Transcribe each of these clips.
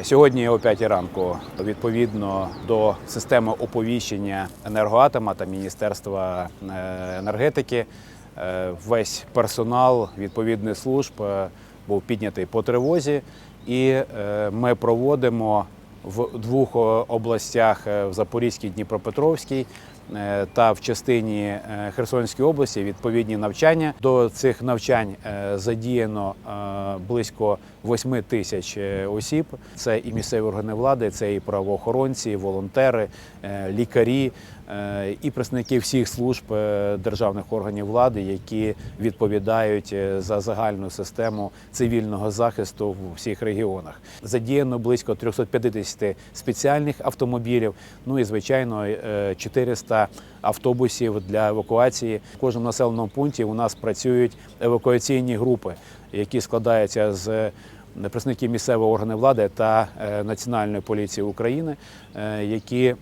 Сьогодні о 5 ранку, відповідно до системи оповіщення енергоатома та Міністерства е, енергетики, е, весь персонал відповідних служб е, був піднятий по тривозі, і ми проводимо в двох областях в Запорізькій Дніпропетровській та в частині Херсонської області відповідні навчання. До цих навчань задіяно близько 8 тисяч е, осіб. Це і місцеві органи влади, це і правоохоронці, і волонтери, е, лікарі. е, І представники всіх служб державних органів влади, які відповідають за загальну систему цивільного захисту в всіх регіонах. Задіяно близько 350 спеціальних автомобілів. Ну і звичайно е, 400 автобусів для евакуації. В кожному населеному пункті у нас працюють евакуаційні групи, які складаються з представників місцевого органу влади та е, Національної поліції України, е, які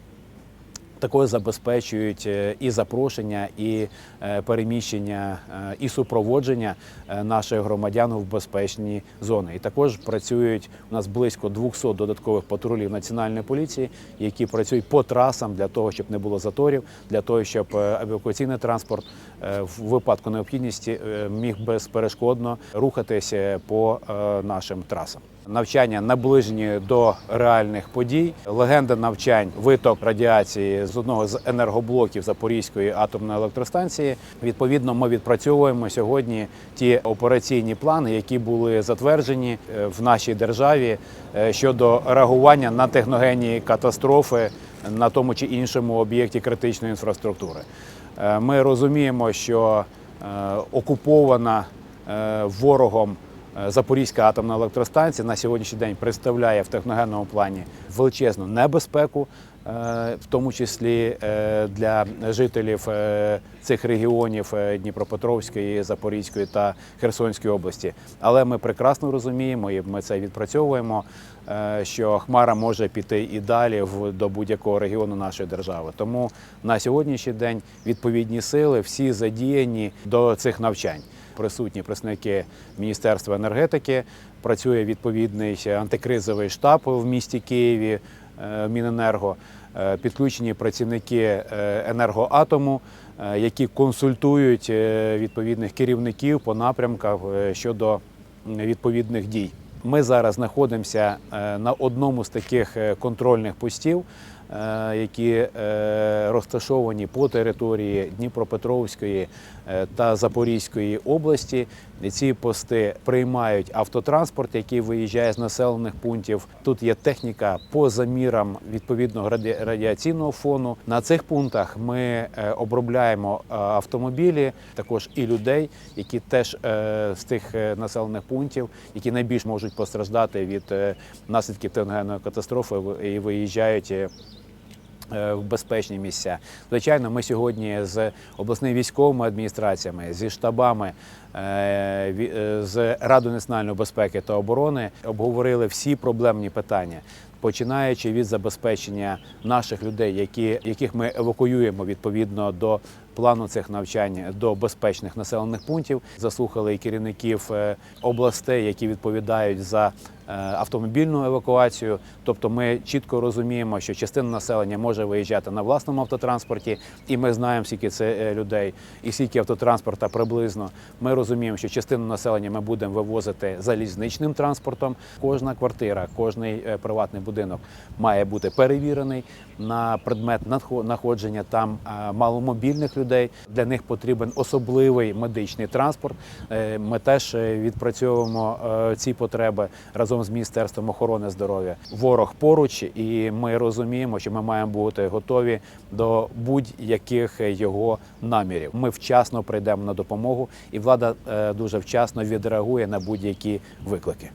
також забезпечують е, і запрошення, і е, переміщення, е, і супроводження наших громадян в безпечні зони. І також працюють у нас близько 200 додаткових патрулів національної поліції, які працюють по трасам для того, щоб не було заторів, для того, щоб евакуаційний транспорт в випадку необхідності міг безперешкодно рухатися по нашим трасам. Навчання наближені до реальних подій. Легенда навчань, виток радіації з одного з енергоблоків Запорізької атомної електростанції. Відповідно, ми відпрацьовуємо сьогодні ті операційні плани, які були затверджені е, в нашій державі е, щодо реагування на техногенні катастрофи на тому чи іншому об'єкті критичної інфраструктури. Е, Ми розуміємо, що окупована ворогом. Е, Запорізька атомна електростанція на сьогоднішній день представляє в техногенному плані величезну небезпеку, е, в тому числі е, для жителів цих регіонів Дніпропетровської, Запорізької та Херсонської області. Але ми прекрасно розуміємо, і ми це відпрацьовуємо, що Хмара може піти і далі до будь-якого регіону нашої держави. Тому на сьогоднішній день відповідні сили всі задіяні до цих навчань присутні представники Міністерства енергетики. Працює відповідний антикризовий штаб в місті Києві е, Міненерго. Е, Підключені працівники е, енергоатому, які консультують відповідних керівників по напрямках щодо відповідних дій. Ми зараз знаходимося на одному з таких контрольних постів, які е, розташовані по території Дніпропетровської е, та Запорізької області. Ці пости приймають автотранспорт, який виїжджає з населених пунктів. Тут є техніка по замірам відповідного раді- радіаційного фону. На цих пунктах ми е, обробляємо е, автомобілі, також і людей, які теж е, з тих е, населених пунктів, які найбільш можуть постраждати від е, наслідків техногенної катастрофи і виїжджають. Е, в безпечні місця. Звичайно, ми сьогодні з обласними військовими адміністраціями, зі штабами, е, е, з Радою національної безпеки та оборони обговорили всі проблемні питання. Починаючи від забезпечення наших людей, які, яких ми евакуюємо відповідно до плану цих навчань до безпечних населених пунктів, заслухали керівників областей, які відповідають за автомобільну евакуацію. Тобто ми чітко розуміємо, що частина населення може виїжджати на власному автотранспорті, і ми знаємо, скільки це е, людей і скільки автотранспорта приблизно. Ми розуміємо, що частину населення ми будемо вивозити залізничним транспортом. Кожна квартира, кожний е, приватний будинок має бути перевірений на предмет знаходження там е, маломобільних людей. Для них потрібен особливий медичний транспорт. Е, Ми теж е, відпрацьовуємо е, ці потреби разом з Міністерством охорони здоров'я. Ворог поруч, і ми розуміємо, що ми маємо бути готові до будь-яких його намірів. Ми вчасно прийдемо на допомогу, і влада е, дуже вчасно відреагує на будь-які виклики.